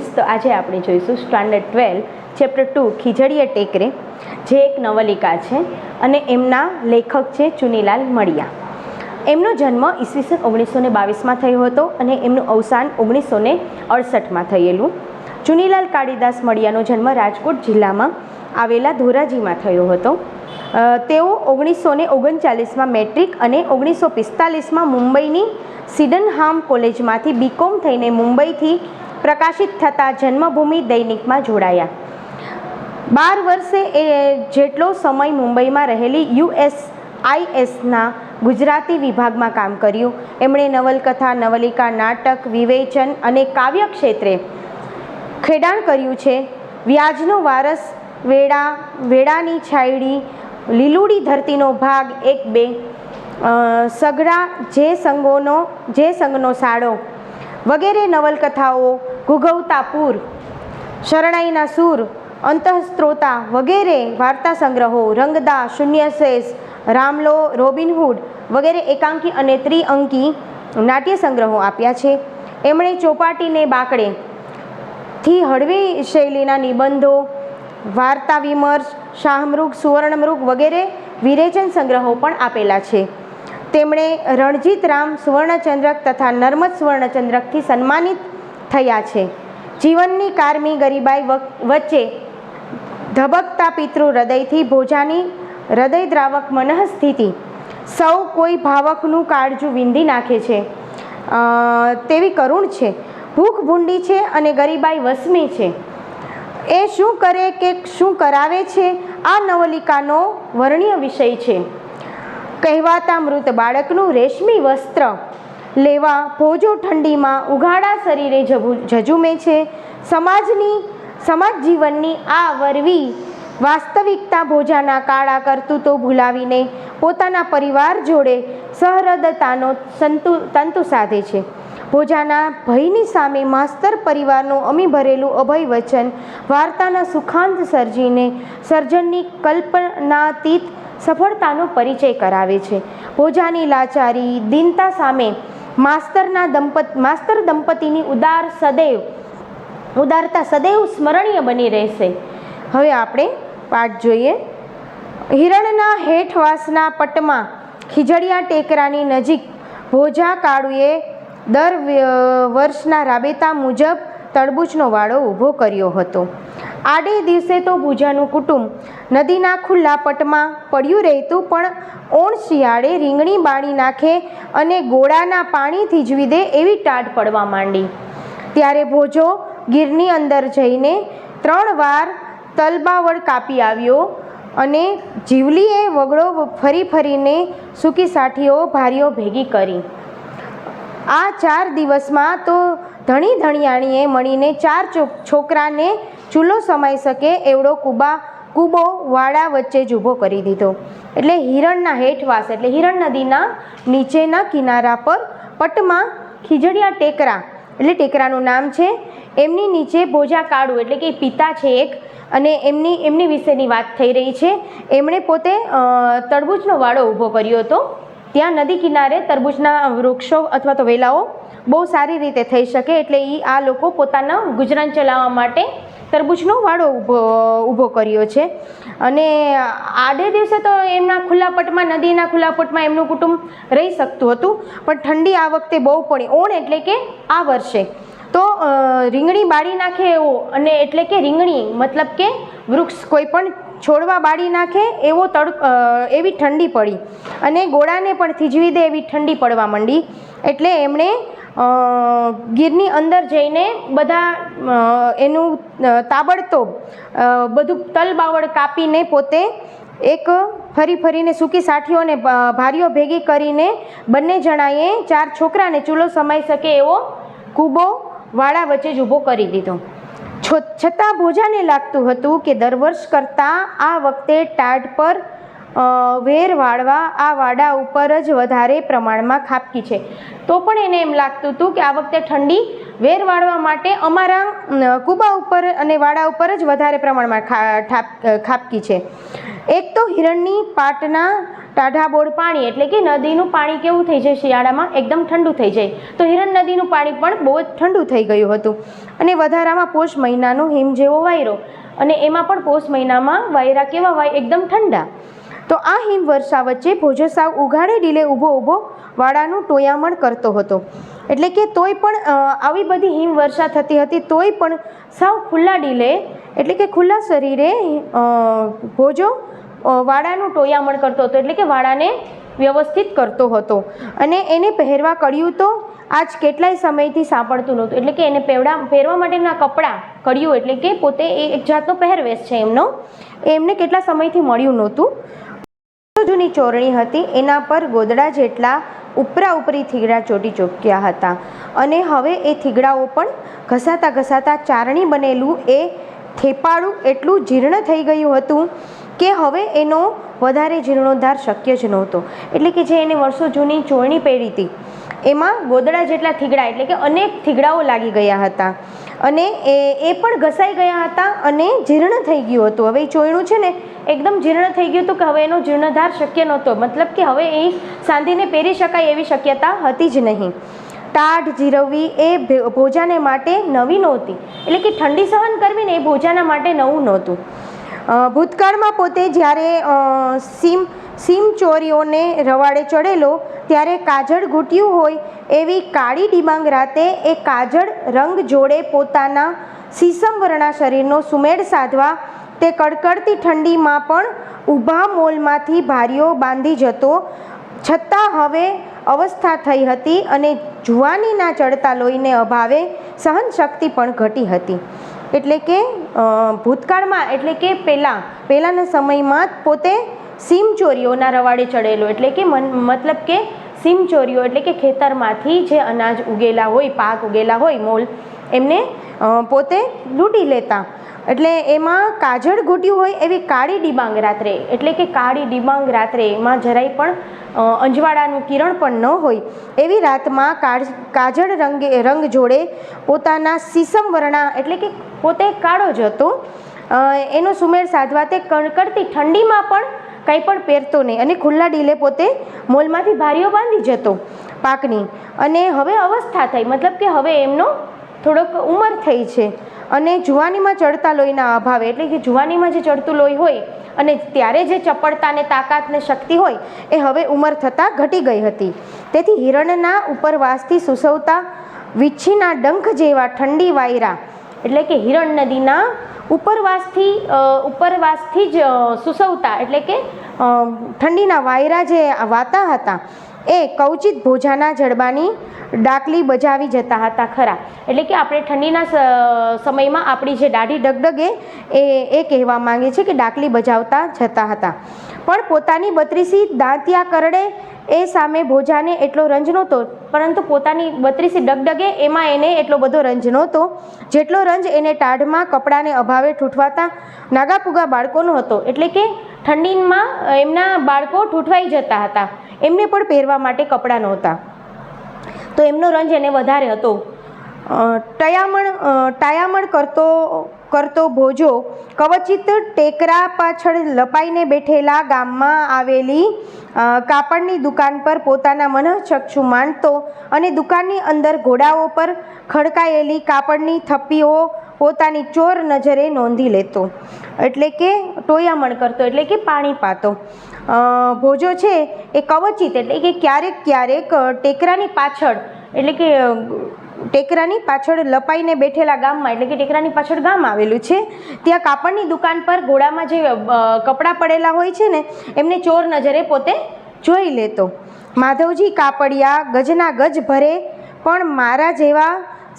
Students તો આજે આપણે જોઈશું સ્ટાન્ડર્ડ ટ્વેલ્વ ચેપ્ટર ટુ ખીજડીએ ટેકરે, જે એક નવલિકા છે અને એમના લેખક છે ચુનીલાલ મડિયા. એમનો જન્મ ઈસવીસન ઓગણીસો ને બાવીસમાં થયો હતો અને એમનું અવસાન ઓગણીસો ને અડસઠમાં થયેલું. ચુનીલાલ કાળીદાસ મડિયાનો જન્મ રાજકોટ જિલ્લામાં આવેલા ધોરાજીમાં થયો હતો. તેઓ ઓગણીસો ને ઓગણચાલીસમાં મેટ્રિક અને ઓગણીસો પિસ્તાલીસમાં મુંબઈની સિડનહામ કોલેજમાંથી બીકોમ થઈને મુંબઈથી પ્રકાશિત થતા જન્મભૂમિ દૈનિકમાં જોડાયા. બાર વર્ષે એ જેટલો સમય મુંબઈમાં રહેલી યુએસ આઈએસના ગુજરાતી વિભાગમાં કામ કર્યું. એમણે નવલકથા, નવલિકા, નાટક, વિવેચન અને કાવ્ય ક્ષેત્રે ખેડાણ કર્યું છે. વ્યાજનો વારસ, વેડા, વેડાની છાયડી, લીલુડી ધરતીનો ભાગ, એક બે સઘળા જે સંગોનો, જે સંગનો સાડો વગેરે નવલકથાઓ, ઘુઘવતા પૂર, શરણાઈના સૂર, અંતઃસ્ત્રોતા વગેરે વાર્તા સંગ્રહો, રંગદા શૂન્યશેષ રામલો રોબિનહુડ વગેરે એકાંકી અને ત્રિઅંકી નાટ્ય સંગ્રહો આપ્યા છે. એમણે ચોપાટીને બાકડે. થી હળવી શૈલીના નિબંધો, વાર્તા વિમર્શ, શાહમૃગ, સુવર્ણમૃગ વગેરે વિરેચન સંગ્રહો પણ આપેલા છે. તેમણે રણજીત રામ સુવર્ણચંદ્રક તથા નર્મદ સુવર્ણચંદ્રકથી સન્માનિત થયા છે. જીવનની કારમી ગરીબાઈ વચ્ચે ધબકતા પિતૃ હૃદયથી ભોજાની હૃદયદ્રાવક મનઃસ્થિતિ. સૌ કોઈ ભાવકનું કાળજું વિંધી નાખે છે. તેવી કરુણ છે. ભૂખ ભૂંડી છે અને ગરીબાઈ વસમી છે. એ શું કરે કે શું કરાવે છે? આ નવલિકાનો વર્ણ્ય વિષય છે. કહેવાતા મૃત બાળકનું રેશમી વસ્ત્ર લેવા ભોજો ઠંડીમાં ઉઘાડા શરીરે ઝઝુમે છે. સમાજની સમાજ જીવનની આ વરવી વાસ્તવિકતા ભોજાના કાળા કરતૂતો ભૂલાવીને પોતાના પરિવાર જોડે સહૃદતાનો સંતુ તંતુ સાધે છે. ભોજાના ભયની સામે માસ્તર પરિવારનું અમી ભરેલું અભય વચન વાર્તાના સુખાંત સર્જીને સર્જનની કલ્પનાતીત સફળતાનો પરિચય કરાવે છે. ભોજાની લાચારી, દિનતા સામે માસ્તરના દંપત, માસ્તર દંપતીની ઉદાર સદૈવ, ઉદારતા સદૈવ સ્મરણીય બની રહેશે. હવે આપણે પાઠ જોઈએ. હિરણના હેઠવાસના પટમાં ખીજડીયા ટેકરાની નજીક ભોજા કાળુએ દર વર્ષના રાબેતા મુજબ તરબૂચનો વાડો ઊભો કર્યો હતો. આડે દિવસે તો ભુજાનું કુટુંબ. નદીના ખુલ્લા પટમાં પડ્યું રહેતું પણ ઓણ શિયાળે રીંગણી બાળી નાખે અને ગોળાના પાણી થીજવી દે એવી ટાઢ પડવા માંડી. ત્યારે ભોજો ગીરની અંદર જઈને ત્રણ વાર તલબાવળ કાપી આવ્યો અને જીવલીએ વગડો ફરી ફરીને સૂકી સાઠીઓ ભારીઓ ભેગી કરી. આ ચાર દિવસમાં તો ધણી ધણિયાણીએ મળીને ચાર છોકરાને ચૂલો સમાઈ શકે એવડો કુબા, કૂબો વાડા વચ્ચે જ ઊભો કરી દીધો. એટલે હિરણના હેઠવાસ એટલે હિરણ નદીના નીચેના કિનારા પર પટમાં ખીજડીયા ટેકરા, એટલે ટેકરાનું નામ છે. એમની નીચે ભોજા કાળુ, એટલે કે પિતા છે એક, અને એમની એમની વિશેની વાત થઈ રહી છે. એમણે પોતે તડબૂચનો વાડો ઊભો કર્યો હતો. ત્યાં નદી કિનારે તરબૂચના વૃક્ષો અથવા તો વેલાઓ બહુ સારી રીતે થઈ શકે એટલે એ આ લોકો પોતાના ગુજરાન ચલાવવા માટે તરબૂચનો વાડો ઊભો ઊભો કર્યો છે. અને આડે દિવસે તો એમના ખુલ્લા પટમાં નદીના ખુલ્લા પટમાં એમનું કુટુંબ રહી શકતું હતું, પણ ઠંડી આ વખતે બહુ પડી. ઓણ એટલે કે આ વર્ષે. તો રીંગણી બાળી નાખે એવો અને એટલે કે રીંગણી, મતલબ કે વૃક્ષ કોઈ પણ છોડવા બાળી નાખે એવો તડ એવી ઠંડી પડી અને ગોળાને પણ થીજવી દે એવી ઠંડી પડવા માંડી. એટલે એમણે ગીરની અંદર જઈને બધા એનું તાબડતોબ બધું તલબાવળ કાપીને પોતે એક ફરી ફરીને સૂકી સાઠીઓને ભારીઓ ભેગી કરીને બંને જણાએ ચાર છોકરાને ચૂલો સમાઈ શકે એવો કૂબો વાળા વચ્ચે જ ઊભો કરી દીધો. છતાં ભોજાને લાગતું હતું કે દર વર્ષ કરતાં આ વખતે ટાટ પર વેર વાળવા આ વાડા ઉપર જ વધારે પ્રમાણમાં ખાબકી છે. તો પણ એને એમ લાગતું હતું કે આ વખતે ઠંડી વેર વાળવા માટે અમારા અમ, કૂબા ઉપર અને વાડા ઉપર જ વધારે પ્રમાણમાં ખા ઠાપ- ખાબકી છે. એક તો હિરણની પાટના ટાઢાબોળ પાણી એટલે કે નદીનું પાણી કેવું થઈ જાય શિયાળામાં? એકદમ ઠંડુ થઈ જાય. તો હિરણ નદીનું પાણી પણ બહુ જ ઠંડુ થઈ ગયું હતું. અને વધારામાં પોષ મહિનાનો હિમ જેવો વાયરો. અને એમાં પણ પોષ મહિનામાં વાયરા કેવા હોય એકદમ ઠંડા. તો આ હિમવર્ષા વચ્ચે ભોજો સાવ ઉઘાડે ડીલે ઊભો ઊભો વાડાનું ટોયામણ કરતો હતો. એટલે કે તોય પણ આવી બધી હિમવર્ષા થતી હતી તોય પણ સાવ ખુલ્લા ડીલે, એટલે કે ખુલ્લા શરીરે ભોજો વાડાનું ટોયામણ કરતો હતો, એટલે કે વાડાને વ્યવસ્થિત કરતો હતો. અને એને પહેરવા કળિયું તો આજ કેટલાય સમયથી સાંપડતું નહોતું. એટલે કે એને પહેરવા પહેરવા માટેના કપડાં કર્યું એટલે કે પોતે એ એક જાતનો પહેરવેશ છે એમનો. એમને કેટલા સમયથી મળ્યું નહોતું. જૂની ચોરણી હતી, એના પર ગોદડા જેટલા ઉપરા ઉપરી થીગડા ચોટી ચોક્યા હતા. અને હવે એ થીગડાઓ પણ ઘસાતા ઘસાતા ચારણી બનેલું એ થેપાળું એટલું જીર્ણ થઈ ગયું હતું કે હવે એનો વધારે જીર્ણોદ્ધાર શક્ય જ નહોતો. એટલે કે જે એને વર્ષો જૂની ચોરણી પહેરી હતી, એમાં ગોદડા જેટલા થીગડા, એટલે કે અનેક થીગડાઓ લાગી ગયા હતા. અને એ એ પણ ઘસાઈ ગયા હતા અને જીર્ણ થઈ ગયું હતું. હવે એ ચોયણું છે ને, એકદમ જીર્ણ થઈ ગયું હતું કે હવે એનો જીર્ણધાર શક્ય નહોતો. મતલબ કે હવે એ સાંધીને પહેરી શકાય એવી શક્યતા હતી જ નહીં. તાટ જીરવવી એ ભોજાને માટે નવી નહોતી. એટલે કે ઠંડી સહન કરવી ને એ ભોજાના માટે નવું નહોતું. ભૂતકાળમાં પોતે જ્યારે સીમ સીમ ચોરીઓને રવાડે ચડેલો, ત્યારે કાજળ ઘૂંટ્યું હોય એવી કાળી ડિબાંગ રાતે એ કાજળ રંગ જોડે પોતાના સીસમવર્ણા શરીરનો સુમેળ સાધવા, તે કડકડતી ઠંડીમાં પણ ઊભા મોલમાંથી ભારીઓ બાંધી જતો, છતાં હવે અવસ્થા થઈ હતી અને જુવાનીના ચડતા લોહીને અભાવે સહનશક્તિ પણ ઘટી હતી. એટલે કે ભૂતકાળમાં, એટલે કે પહેલાં, પહેલાંના સમયમાં પોતે સીમ ચોરીઓના રવાડે ચડેલો. એટલે કે મન- મતલબ કે સીમ ચોરીઓ, એટલે કે ખેતરમાંથી જે અનાજ ઉગેલા હોય, પાક ઉગેલા હોય, મોલ, એમને પોતે લૂંટી લેતા. એટલે એમાં કાજળ ઘૂંટ્યું હોય એવી કાળી ડિબાંગ રાત્રે. એટલે કે કાળી ડિબાંગ રાત્રે એમાં જરાય પણ અંજવાળાનું કિરણ પણ ન હોય. એવી રાતમાં કાજ- કાજળ રંગે, રંગ જોડે પોતાના સીસમ વર્ણા એટલે કે પોતે કાળો જ હતો. એનો સુમેળ સાધવા તે કડકડતી ઠંડીમાં પણ કંઈ પણ પહેરતો નહીં અને ખુલ્લા ડીલે પોતે મોલમાંથી ભારીઓ બાંધી જતો પાકની. અને હવે અવસ્થા થઈ, મતલબ કે હવે એમનો થોડોક ઉંમર થઈ છે. અને જુવાનીમાં ચડતા લોહીના અભાવે, એટલે કે જુવાનીમાં જે ચડતું લોહી હોય અને ત્યારે જે ચપળતાને તાકાતને શક્તિ હોય, એ હવે ઉંમર થતાં ઘટી ગઈ હતી. તેથી હિરણના ઉપરવાસથી સુસવતા વીછીના ડંખ જેવા ઠંડી વાયરા, એટલે કે હિરણ નદીના ઉપરવાસથી ઉપરવાસથી જ સુસવતા, એટલે કે ઠંડીના વાયરા જે વાતા હતા એ કવચિત ભોજાના જડબાની ડાકલી બજાવી જતા હતા ખરા. એટલે કે આપણે ઠંડીના સમયમાં આપણી જે દાઢી ડગડગે એ એ કહેવા માંગે છે કે ડાકલી બજાવતા જતા હતા. પણ પોતાની બત્રીસી દાંતિયા કરડે એ સામે ભોજાને એટલો રંજ નહોતો, પરંતુ પોતાની બત્રીસી ડગડગે એમાં એને એટલો બધો રંજ નહોતો, જેટલો રંજ એને ટાઢમાં કપડાને અભાવે ઠૂઠવાતા નાગાપુગા બાળકોનો હતો. એટલે કે ઠંડીમાં એમના બાળકો ઠૂંઠવાઈ જતા હતા. એમને પણ પહેરવા માટે કપડાં નહોતા. તો એમનો રંજ એને વધારે હતો. ટયામણ ટાયામણ કરતો કરતો ભોજો કવચિત ટેકરા પાછળ લપાઈને બેઠેલા ગામમાં આવેલી કાપડની દુકાન પર પોતાના મનઃચક્ષુ માંડતો અને દુકાનની અંદર ઘોડાઓ પર ખડકાયેલી કાપડની થપ્પીઓ પોતાની ચોર નજરે નોંધી લેતો. એટલે કે ટોયામણ કરતો, એટલે કે પાણી પાતો. ભોજો છે એ કવચિત, એટલે કે ક્યારેક ક્યારેક ટેકરાની પાછળ, એટલે કે ટેકરાની પાછળ લપાઈને બેઠેલા ગામમાં, એટલે કે ટેકરાની પાછળ ગામ આવેલું છે, ત્યાં કાપડની દુકાન પર ઘોડામાં જે કપડાં પડેલા હોય છે ને, એમને ચોર નજરે પોતે જોઈ લેતો. માધવજી કાપડિયા ગજના ગજ ભરે, પણ મારા જેવા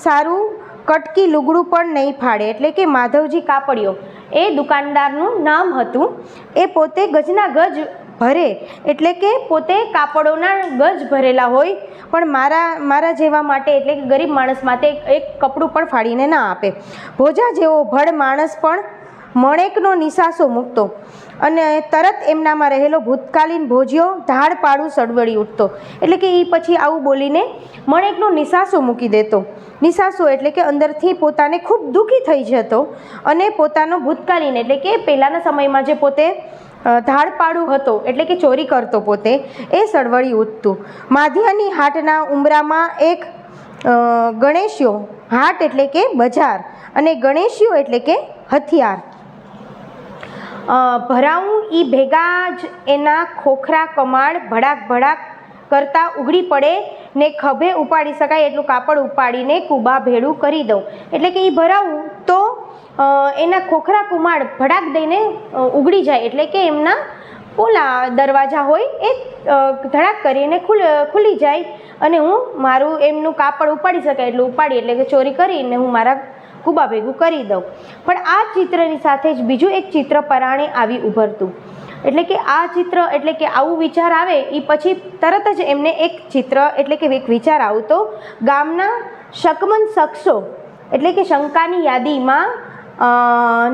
સારું કટકી લુગડું પણ નહીં ફાડે, એટલે કે માધવજી કાપડિયો. એ દુકાનદારનું નામ હતું. એ પોતે ગજના ગજ ભરે, એટલે કે પોતે કાપડોના ગજ ભરેલા હોય. પણ મારા મારા જેવા માટે, એટલે કે ગરીબ માણસ માટે એક- કપડું પણ ફાડીને ના આપે. ભોજા જેવો ભડ માણસ પણ મણેકનો નિશાસો મૂકતો અને તરત એમનામાં રહેલો ભૂતકાલીન ભોજિયો ધાડ પાડું સડવડી ઉઠતો. એટલે કે એ પછી આવું બોલીને મણેકનો નિશાસો મૂકી દેતો. નિશાસો એટલે કે અંદરથી પોતાને ખૂબ દુઃખી થઈ જતો અને પોતાનો ભૂતકાલીન એટલે કે પહેલાંના સમયમાં જે પોતે ધાડપાડું હતો એટલે કે ચોરી કરતો પોતે, એ સળવળી ઉઠતું. માધ્યાની હાટના ઉંબરામાં એક ગણેશિયો, હાટ એટલે કે બજાર અને ગણેશિયો એટલે કે હથિયાર. અ, ભરાવું એ ભેગા જ એના ખોખરા કમાળ ભડાક ભડાક કરતાં ઉગડી પડે ને ખભે ઉપાડી શકાય એટલું કાપડ ઉપાડીને કુબા ભેળું કરી દઉં. એટલે કે એ ભરાવું તો એના ખોખરા કુમાળ ભડાક દઈને ઉઘડી જાય. એટલે કે એમના ઓલા દરવાજા હોય એ ધડાક કરીને ખુલી જાય અને હું મારું એમનું કાપડ ઉપાડી શકાય. એટલું ઉપાડી એટલે કે ચોરી કરીને હું મારા કુબા ભેગું કરી દઉં. પણ આ ચિત્રની સાથે જ બીજું એક ચિત્ર પરાણે આવી ઉભરતું. એટલે કે આ ચિત્ર, એટલે કે આવું વિચાર આવે એ પછી તરત જ એમને એક ચિત્ર, એટલે કે એક વિચાર આવતો. ગામના શકમન શખ્સો, એટલે કે શંકાની યાદીમાં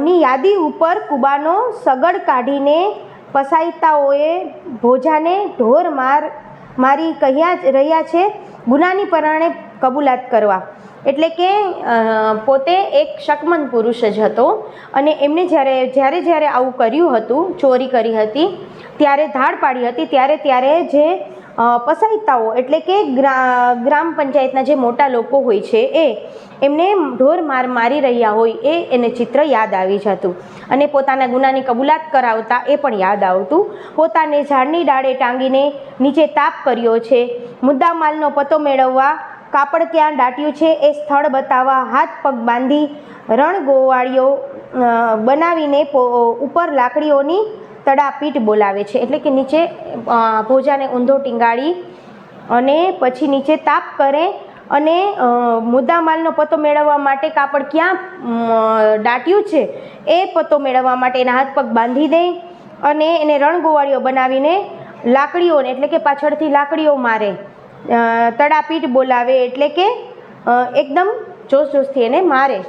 ની યાદી ઉપર કુબાનો સગડ કાઢીને પસાયતાઓએ ભોજાને ઢોર માર, મારી કહ્યા રહ્યા છે, ગુનાની પરાણે કબૂલાત કરવા. એટલે કે પોતે એક શકમન પુરુષ જ હતો અને એમને જ્યારે જ્યારે જ્યારે આવું કર્યું હતું, ચોરી કરી હતી, ત્યારે ધાડ પાડી હતી, ત્યારે ત્યારે જે પસાઈતાઓ એટલે કે ગ્રા, ગ્રામ પંચાયતના જે મોટા લોકો હોય છે એ, એમને ઢોર માર મારી રહ્યા હોય એ એને ચિત્ર યાદ આવી જતું. અને પોતાના ગુનાની કબૂલાત કરાવતા એ પણ યાદ આવતું. પોતાને ઝાડની ડાળે ટાંગીને નીચે તાપ કર્યો છે. મુદ્દામાલનો પતો મેળવવા કાપડ ક્યાં દાટ્યું છે. એ સ્થળ બતાવવા હાથ પગ બાંધી રણગોવાળીઓ બનાવીને ઉપર લાકડીઓની તડાપીટ બોલાવે છે. એટલે કે નીચે ભોજાને ઊંધો ટીંગાળી અને પછી નીચે તાપ કરે અને મુદ્દામાલનો પતો મેળવવા માટે કાપડ ક્યાં દાટ્યું છે એ પતો મેળવવા માટે એના હાથ પગ બાંધી દે અને એને રણગોવાળીઓ બનાવીને લાકડીઓને, એટલે કે પાછળથી લાકડીઓ મારે તડાપીટ બોલાવે એટલે કે એકદમ જોશ જોશથી એને મારે.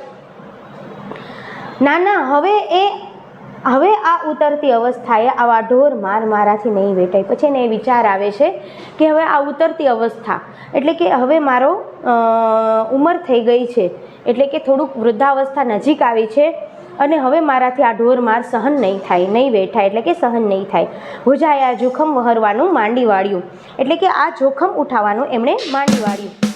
ના ના હવે એ, હવે આ ઉતરતી અવસ્થાએ આવા ઢોર માર મારાથી નહીં વેટાય. પછી એને એ વિચાર આવે છે કે હવે આ ઉતરતી અવસ્થા, એટલે કે હવે મારો ઉંમર થઈ ગઈ છે. એટલે કે થોડુંક વૃદ્ધાવસ્થા નજીક આવી છે. અને હવે મારાથી આ ઢોર માર સહન નહીં થાય, નહીં વેઠાય એટલે કે સહન નહીં થાય. ભુજાએ આ જોખમ વહરવાનું માંડી વાળ્યું. એટલે કે આ જોખમ ઉઠાવવાનું એમણે માંડી વાળ્યું.